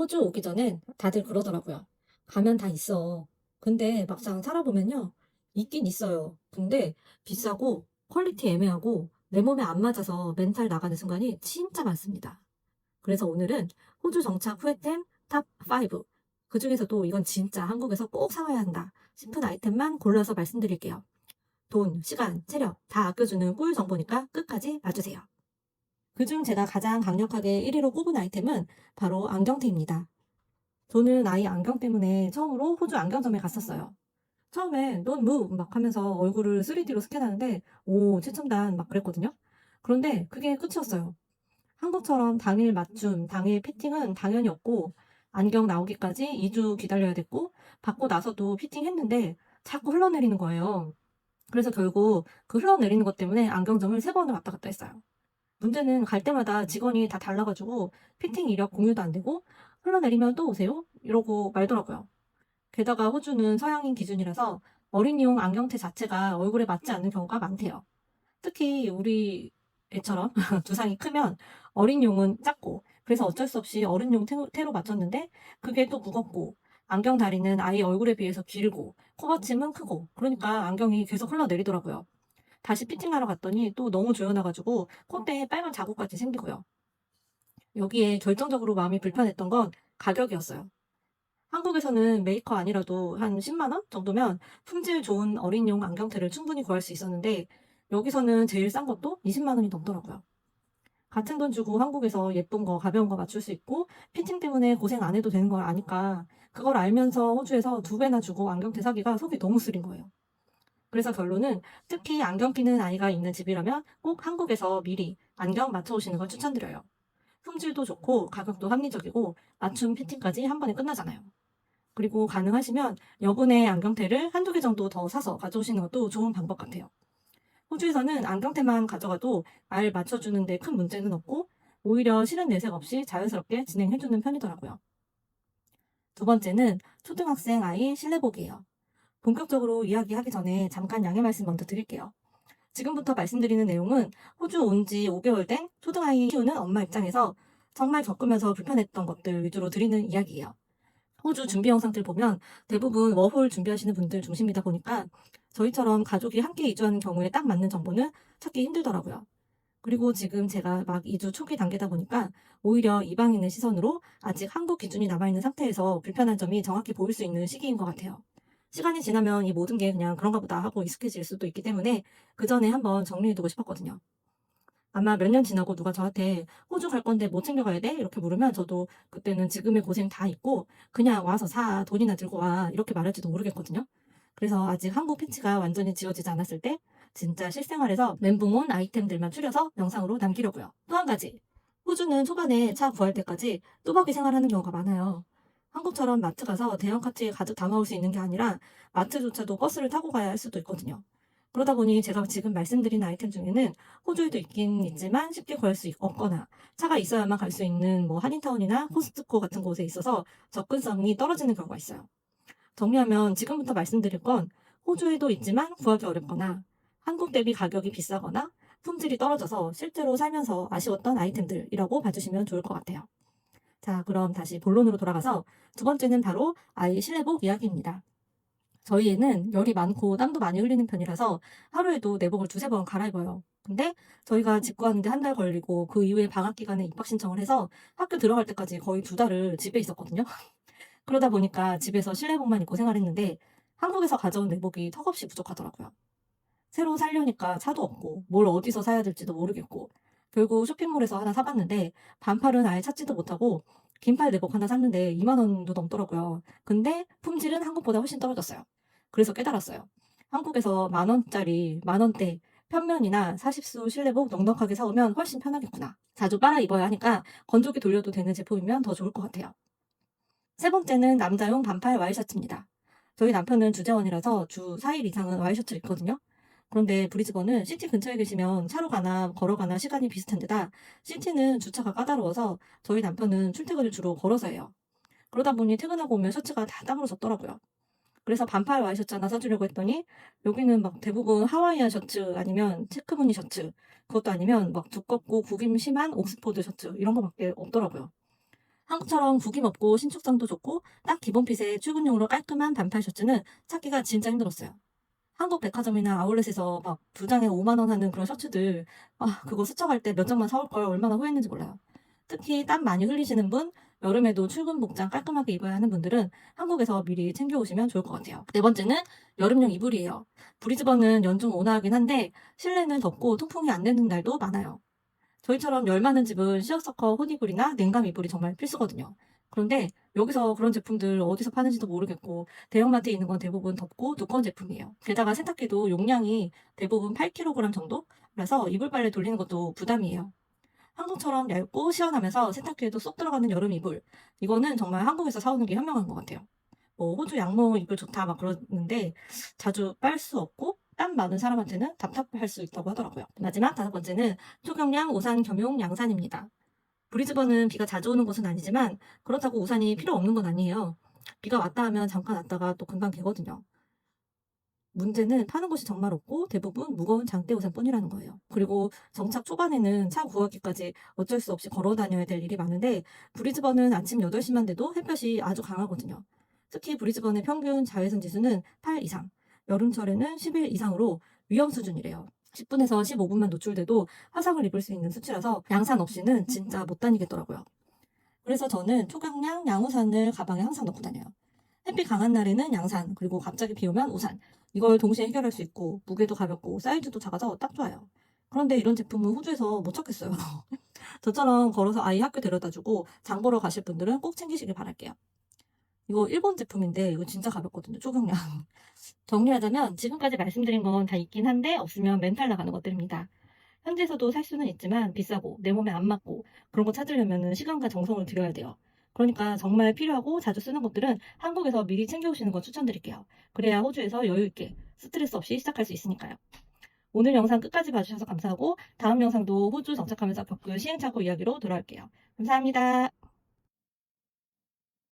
호주 오기 전엔 다들 그러더라고요. 가면 다 있어. 근데 막상 살아보면요. 있긴 있어요. 근데 비싸고 퀄리티 애매하고 내 몸에 안 맞아서 멘탈 나가는 순간이 진짜 많습니다. 그래서 오늘은 호주 정착 후회템 탑 5. 그 중에서도 이건 진짜 한국에서 꼭 사와야 한다 싶은 아이템만 골라서 말씀드릴게요. 돈, 시간, 체력 다 아껴주는 꿀 정보니까 끝까지 봐주세요. 그중 제가 가장 강력하게 1위로 꼽은 아이템은 바로 안경테입니다. 저는 아이 안경 때문에 처음으로 호주 안경점에 갔었어요. 처음엔 Don't move 막 하면서 얼굴을 3D로 스캔하는데 오 최첨단 막 그랬거든요. 그런데 그게 끝이었어요. 한국처럼 당일 맞춤, 당일 피팅은 당연히 없고 안경 나오기까지 2주 기다려야 됐고 받고 나서도 피팅했는데 자꾸 흘러내리는 거예요. 그래서 결국 그 흘러내리는 것 때문에 안경점을 세 번을 왔다 갔다 했어요. 문제는 갈 때마다 직원이 다 달라가지고 피팅 이력 공유도 안 되고 흘러내리면 또 오세요? 이러고 말더라고요. 게다가 호주는 서양인 기준이라서 어린이용 안경테 자체가 얼굴에 맞지 않는 경우가 많대요. 특히 우리 애처럼 두상이 크면 어린용은 작고 그래서 어쩔 수 없이 어른용 테- 테로 맞췄는데 그게 또 무겁고 안경 다리는 아이 얼굴에 비해서 길고 코받침은 크고 그러니까 안경이 계속 흘러내리더라고요. 다시 피팅하러 갔더니 또 너무 조여나가지고 콧대에 빨간 자국까지 생기고요. 여기에 결정적으로 마음이 불편했던 건 가격이었어요. 한국에서는 메이커 아니라도 한 10만 원 정도면 품질 좋은 어린용 안경테를 충분히 구할 수 있었는데 여기서는 제일 싼 것도 20만 원이 넘더라고요. 같은 돈 주고 한국에서 예쁜 거, 가벼운 거 맞출 수 있고 피팅 때문에 고생 안 해도 되는 걸 아니까 그걸 알면서 호주에서 두 배나 주고 안경테 사기가 속이 너무 쓰린 거예요. 그래서 결론은 특히 안경 끼는 아이가 있는 집이라면 꼭 한국에서 미리 안경 맞춰 오시는 걸 추천드려요. 품질도 좋고 가격도 합리적이고 맞춤 피팅까지 한 번에 끝나잖아요. 그리고 가능하시면 여분의 안경테를 한두 개 정도 더 사서 가져오시는 것도 좋은 방법 같아요. 호주에서는 안경테만 가져가도 알 맞춰주는데 큰 문제는 없고 오히려 싫은 내색 없이 자연스럽게 진행해주는 편이더라고요. 두 번째는 초등학생 아이 실내복이에요. 본격적으로 이야기하기 전에 잠깐 양해 말씀 먼저 드릴게요. 지금부터 말씀드리는 내용은 호주 온 지 5개월 된 초등아이 키우는 엄마 입장에서 정말 겪으면서 불편했던 것들 위주로 드리는 이야기예요. 호주 준비 영상들 보면 대부분 워홀 준비하시는 분들 중심이다 보니까 저희처럼 가족이 함께 이주하는 경우에 딱 맞는 정보는 찾기 힘들더라고요. 그리고 지금 제가 막 이주 초기 단계다 보니까 오히려 이방인의 시선으로 아직 한국 기준이 남아있는 상태에서 불편한 점이 정확히 보일 수 있는 시기인 것 같아요. 시간이 지나면 이 모든 게 그냥 그런가 보다 하고 익숙해질 수도 있기 때문에 그 전에 한번 정리해두고 싶었거든요. 아마 몇 년 지나고 누가 저한테 호주 갈 건데 뭐 챙겨가야 돼? 이렇게 물으면 저도 그때는 지금의 고생 다 있고 그냥 와서 사 돈이나 들고 와 이렇게 말할지도 모르겠거든요. 그래서 아직 한국 패치가 완전히 지워지지 않았을 때 진짜 실생활에서 멘붕 온 아이템들만 추려서 영상으로 남기려고요. 또 한 가지 호주는 초반에 차 구할 때까지 뚜벅이 생활하는 경우가 많아요. 한국처럼 마트 가서 대형 카트에 가득 담아올 수 있는 게 아니라 마트조차도 버스를 타고 가야 할 수도 있거든요. 그러다 보니 제가 지금 말씀드린 아이템 중에는 호주에도 있긴 있지만 쉽게 구할 수 없거나 차가 있어야만 갈 수 있는 뭐 한인타운이나 코스트코 같은 곳에 있어서 접근성이 떨어지는 경우가 있어요. 정리하면 지금부터 말씀드릴 건 호주에도 있지만 구하기 어렵거나 한국 대비 가격이 비싸거나 품질이 떨어져서 실제로 살면서 아쉬웠던 아이템들이라고 봐주시면 좋을 것 같아요. 자, 그럼 다시 본론으로 돌아가서 두 번째는 바로 아이 실내복 이야기입니다. 저희 애는 열이 많고 땀도 많이 흘리는 편이라서 하루에도 내복을 두세 번 갈아입어요. 근데 저희가 집 구하는데 한 달 걸리고 그 이후에 방학 기간에 입학 신청을 해서 학교 들어갈 때까지 거의 두 달을 집에 있었거든요. 그러다 보니까 집에서 실내복만 입고 생활했는데 한국에서 가져온 내복이 턱없이 부족하더라고요. 새로 살려니까 차도 없고 뭘 어디서 사야 될지도 모르겠고 결국 쇼핑몰에서 하나 사봤는데 반팔은 아예 찾지도 못하고 긴팔 내복 하나 샀는데 2만 원도 넘더라고요. 근데 품질은 한국보다 훨씬 떨어졌어요. 그래서 깨달았어요. 한국에서 만 원짜리 만 원대 편면이나 40수 실내복 넉넉하게 사오면 훨씬 편하겠구나. 자주 빨아 입어야 하니까 건조기 돌려도 되는 제품이면 더 좋을 것 같아요. 세 번째는 남자용 반팔 와이셔츠입니다. 저희 남편은 주재원이라서 주 4일 이상은 와이셔츠를 입거든요. 그런데 브리즈번은 시티 근처에 계시면 차로 가나 걸어가나 시간이 비슷한 데다 시티는 주차가 까다로워서 저희 남편은 출퇴근을 주로 걸어서 해요. 그러다 보니 퇴근하고 오면 셔츠가 다 땀으로 젖더라고요. 그래서 반팔 와이셔츠 하나 사주려고 했더니 여기는 막 대부분 하와이안 셔츠 아니면 체크무늬 셔츠 그것도 아니면 막 두껍고 구김 심한 옥스포드 셔츠 이런 거밖에 없더라고요. 한국처럼 구김 없고 신축성도 좋고 딱 기본 핏의 출근용으로 깔끔한 반팔 셔츠는 찾기가 진짜 힘들었어요. 한국 백화점이나 아울렛에서 막 두 장에 5만 원 하는 그런 셔츠들 아 그거 스쳐갈 때 몇 장만 사올 걸 얼마나 후회했는지 몰라요. 특히 땀 많이 흘리시는 분, 여름에도 출근 복장 깔끔하게 입어야 하는 분들은 한국에서 미리 챙겨오시면 좋을 것 같아요. 네 번째는 여름용 이불이에요. 브리즈번은 연중 온화하긴 한데 실내는 덥고 통풍이 안 되는 날도 많아요. 저희처럼 열 많은 집은 시어서커 호디불이나 냉감 이불이 정말 필수거든요. 그런데 여기서 그런 제품들 어디서 파는지도 모르겠고 대형마트에 있는 건 대부분 덥고 두꺼운 제품이에요. 게다가 세탁기도 용량이 대부분 8kg 정도라서 이불 빨래 돌리는 것도 부담이에요. 한국처럼 얇고 시원하면서 세탁기에도 쏙 들어가는 여름 이불. 이거는 정말 한국에서 사오는 게 현명한 것 같아요. 뭐 호주 양모 이불 좋다 막 그러는데 자주 빨 수 없고 땀 많은 사람한테는 답답할 수 있다고 하더라고요. 마지막 다섯 번째는 초경량 우산 겸용 양산입니다. 브리즈번은 비가 자주 오는 곳은 아니지만 그렇다고 우산이 필요 없는 건 아니에요. 비가 왔다 하면 잠깐 왔다가 또 금방 개거든요. 문제는 파는 곳이 정말 없고 대부분 무거운 장대 우산뿐이라는 거예요. 그리고 정착 초반에는 차 구하기까지 어쩔 수 없이 걸어 다녀야 될 일이 많은데 브리즈번은 아침 8시만 돼도 햇볕이 아주 강하거든요. 특히 브리즈번의 평균 자외선 지수는 8 이상, 여름철에는 11 이상으로 위험 수준이래요. 10분에서 15분만 노출돼도 화상을 입을 수 있는 수치라서 양산 없이는 진짜 못 다니겠더라고요. 그래서 저는 초경량 양우산을 가방에 항상 넣고 다녀요. 햇빛 강한 날에는 양산, 그리고 갑자기 비 오면 우산. 이걸 동시에 해결할 수 있고 무게도 가볍고 사이즈도 작아서 딱 좋아요. 그런데 이런 제품은 호주에서 못 찾겠어요. 저처럼 걸어서 아이 학교 데려다주고 장 보러 가실 분들은 꼭 챙기시길 바랄게요. 이거 일본 제품인데 이거 진짜 가볍거든요. 초경량. 정리하자면 지금까지 말씀드린 건 다 있긴 한데 없으면 멘탈 나가는 것들입니다. 현지에서도 살 수는 있지만 비싸고 내 몸에 안 맞고 그런 거 찾으려면 시간과 정성을 들여야 돼요. 그러니까 정말 필요하고 자주 쓰는 것들은 한국에서 미리 챙겨오시는 거 추천드릴게요. 그래야 호주에서 여유 있게 스트레스 없이 시작할 수 있으니까요. 오늘 영상 끝까지 봐주셔서 감사하고 다음 영상도 호주 정착하면서 겪은 시행착오 이야기로 돌아올게요. 감사합니다.